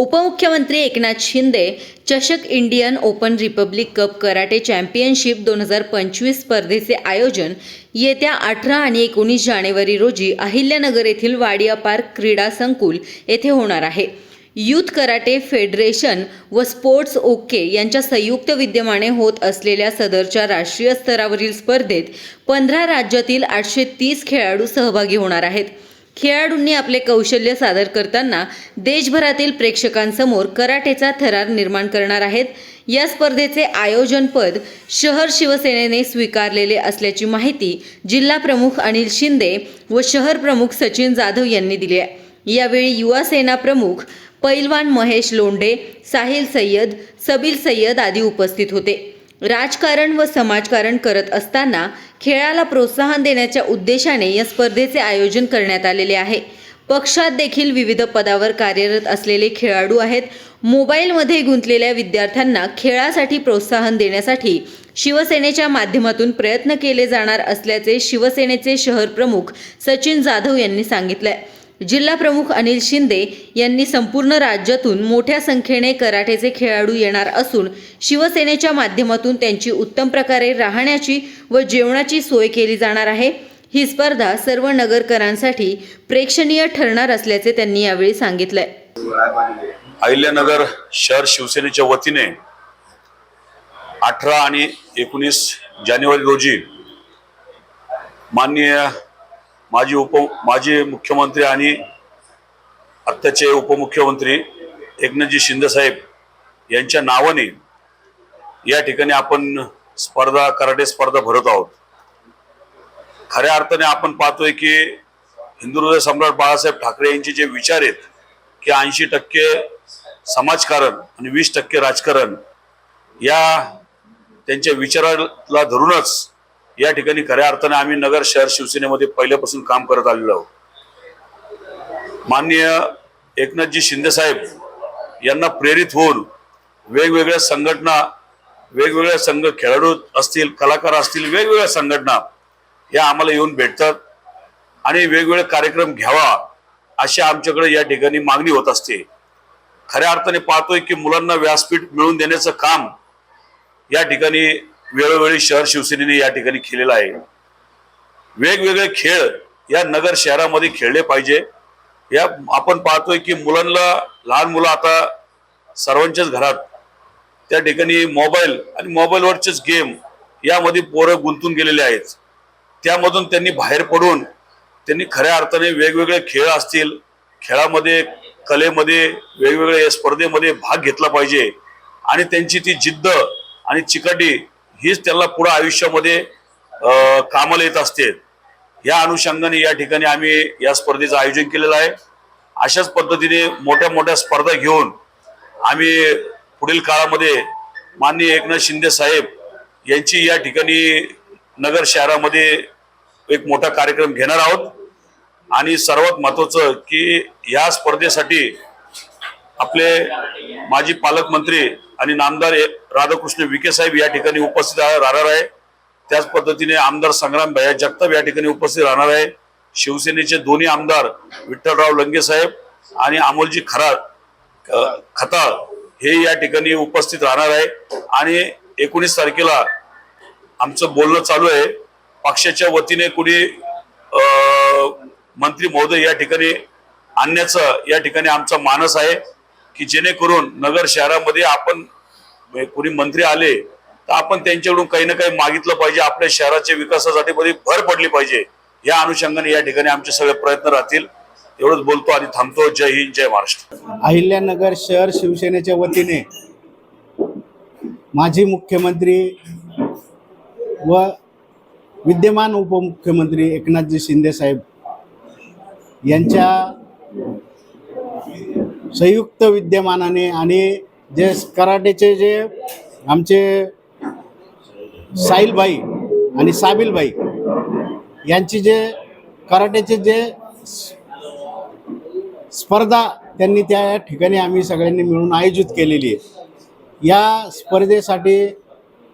उपमुख्यमंत्री एकनाथ शिंदे चषक Indian Open Republic Cup karate championship दोन हजार पंचवीस स्पर्धेचे आयोजन येत्या अठरा आणि एकोणीस जानेवारी रोजी अहिल्यानगर येथील वाडिया पार्क क्रीडा संकुल येथे होणार आहे. यूथ कराटे फेडरेशन व स्पोर्ट्स ओके यांच्या संयुक्त विद्यमाने होत असलेल्या सदरच्या राष्ट्रीय स्तरावरील स्पर्धेत पंधरा राज्यातील आठशे तीस खेळाडू सहभागी होणार आहेत. खेळाडूंनी आपले कौशल्य सादर करताना देशभरातील प्रेक्षकांसमोर कराटेचा थरार निर्माण करणार आहेत. या स्पर्धेचे आयोजनपद शहर शिवसेनेने स्वीकारलेले असल्याची माहिती जिल्हा प्रमुख अनिल शिंदे व शहर प्रमुख सचिन जाधव यांनी दिली आहे. यावेळी युवा सेना प्रमुख पैलवान महेश लोंढे साहिल सय्यद सबील सय्यद आदी उपस्थित होते. राजकारण व समाजकारण करत असताना खेळाला प्रोत्साहन देण्याच्या उद्देशाने या स्पर्धेचे आयोजन करण्यात आलेले आहे. पक्षात देखील विविध पदावर कार्यरत असलेले खेळाडू आहेत. मोबाईलमध्ये गुंतलेल्या विद्यार्थ्यांना खेळासाठी प्रोत्साहन देण्यासाठी शिवसेनेच्या माध्यमातून प्रयत्न केले जाणार असल्याचे शिवसेनेचे शहर प्रमुख सचिन जाधव यांनी सांगितलंय. जिल्हा प्रमुख अनिल शिंदे यांनी संपूर्ण राज्यातून मोठ्या संख्येने कराटेचे खेळाडू येणार असून शिवसेनेच्या माध्यमातून त्यांची उत्तम प्रकारे राहण्याची व जेवणाची सोय केली जाणार आहे. ही स्पर्धा सर्व नगरकरांसाठी प्रेक्षणीय ठरणार असल्याचे त्यांनी यावेळी सांगितलंय. अहिल्यानगर शहर शिवसेनेच्या वतीने अठरा आणि एकोणीस जानेवारी रोजी माननीय माजी उप माजी मुख्यमंत्री आणि आत्ताचे उपमुख्यमंत्री एकनाथजी शिंदेसाहेब यांच्या नावाने या ठिकाणी आपण स्पर्धा कराटे स्पर्धा भरत आहोत. खऱ्या अर्थाने आपण पाहतोय की हिंदू हृदय सम्राट बाळासाहेब ठाकरे यांचे जे विचार आहेत की ऐंशी टक्के समाजकारण आणि वीस टक्के राजकारण या त्यांच्या विचाराला धरूनच या ठिकाणी खऱ्या अर्थाने आम्ही नगर शहर शिवसेनेमध्ये पहिल्यापासून काम करत आलेलो आहोत. माननीय एकनाथजी शिंदेसाहेब यांना प्रेरित होऊन वेगवेगळ्या संघटना वेगवेगळ्या संघ खेळाडू असतील कलाकार असतील वेगवेगळ्या संघटना या आम्हाला येऊन भेटतात आणि वेगवेगळे कार्यक्रम घ्यावा अशी आमच्याकडे या ठिकाणी मागणी होत असते. खऱ्या अर्थाने पाहतोय की मुलांना व्यासपीठ मिळवून देण्याचं काम या ठिकाणी वेळोवेळी शहर शिवसेनेने या ठिकाणी केलेलं आहे. वेगवेगळे खेळ या नगर शहरामध्ये खेळले पाहिजे. या आपण पाहतोय की मुलांना लहान मुलं आता सर्वांच्याच घरात त्या ठिकाणी मोबाईल आणि मोबाईलवरचेच गेम यामध्ये पोरं गुंतून गेलेले आहेत. त्यामधून त्यांनी बाहेर पडून त्यांनी खऱ्या अर्थाने वेगवेगळे खेळ असतील खेळामध्ये कलेमध्ये वेगवेगळ्या स्पर्धेमध्ये भाग घेतला पाहिजे. आणि त्यांची ती जिद्द आणि चिकाटी हीच त्यांना पुढं आयुष्यामध्ये कामाला येत असते. या अनुषंगाने या ठिकाणी आम्ही या स्पर्धेचं आयोजन केलेलं आहे. अशाच पद्धतीने मोठ्या मोठ्या स्पर्धा घेऊन आम्ही पुढील काळामध्ये माननीय एकनाथ शिंदे साहेब यांची या ठिकाणी नगर शहरामध्ये एक मोठा कार्यक्रम घेणार आहोत. आणि सर्वात महत्त्वाचं की या स्पर्धेसाठी आपले माजी पालकमंत्री आणि नामदार राधाकृष्ण विखे साहेब या ठिकाणी उपस्थित राहणार आहे. त्याच पद्धतीने आमदार संग्राम भैया जगताप या ठिकाणी उपस्थित राहणार आहे. शिवसेनेचे दोन्ही आमदार विठ्ठलराव लंगे साहेब आणि अमोलजी खराळ खताळ हे या ठिकाणी उपस्थित राहणार आहे. आणि एकोणीस तारखेला आमचं बोलणं चालू आहे. पक्षाच्या वतीने कुणी मंत्री महोदय या ठिकाणी आणण्याचं या ठिकाणी आमचा मानस आहे. की जेणेकरून नगर शहरामध्ये आपण म्हणजे कुणी मंत्री आले तर आपण त्यांच्याकडून काही ना काही मागितलं पाहिजे. आपल्या शहराच्या विकासासाठी मध्ये भर पडली पाहिजे. या अनुषंगाने या ठिकाणी आमचे सगळे प्रयत्न राहतील. एवढंच बोलतो आणि थांबतो. जय हिंद जय महाराष्ट्र. अहिल्यानगर शहर शिवसेनेच्या वतीने माजी मुख्यमंत्री व विद्यमान उपमुख्यमंत्री एकनाथजी शिंदे साहेब यांच्या संयुक्त विद्यमानाने आणि जे कराटेचे जे आमचे साहिलबाई आणि साबिलबाई यांची जे कराटेचे जे स्पर्धा त्यांनी त्या ठिकाणी आम्ही सगळ्यांनी मिळून आयोजित केलेली आहे. या स्पर्धेसाठी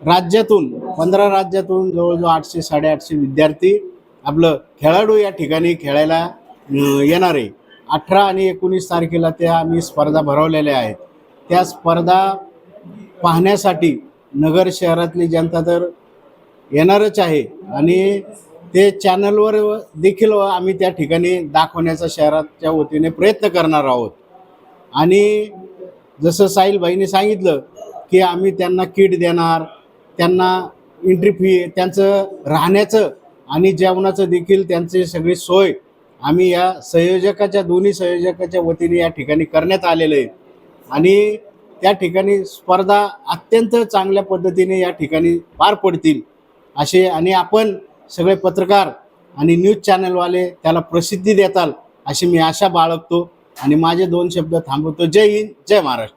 राज्यातून पंधरा राज्यातून जवळजवळ आठशे साडेआठशे विद्यार्थी आपलं खेळाडू या ठिकाणी खेळायला येणार आहे. अठरा आणि एकोणीस तारखेला त्या आम्ही स्पर्धा भरवलेल्या आहेत. त्या स्पर्धा पाहण्यासाठी नगर शहरातली जनता तर येणारच आहे आणि ते चॅनलवर देखील आम्ही त्या ठिकाणी दाखवण्याचा शहराच्या वतीने प्रयत्न करणार आहोत. आणि जसं साहिल सांगितलं की आम्ही त्यांना किट देणार त्यांना एंट्री फी त्यांचं राहण्याचं आणि जेवणाचं देखील त्यांची सगळी सोय आम्ही या संयोजकाच्या दोन्ही संयोजकाच्या वतीने या ठिकाणी करण्यात आलेलं आहे आणि त्या ठिकाणी स्पर्धा अत्यंत चांगल्या पद्धतीने या ठिकाणी पार पडतील असे आणि आपण सगळे पत्रकार आणि न्यूज चॅनलवाले त्याला प्रसिद्धी देताल अशी मी आशा बाळगतो. आणि माझे दोन शब्द थांबवतो. जय हिंद जय महाराष्ट्र.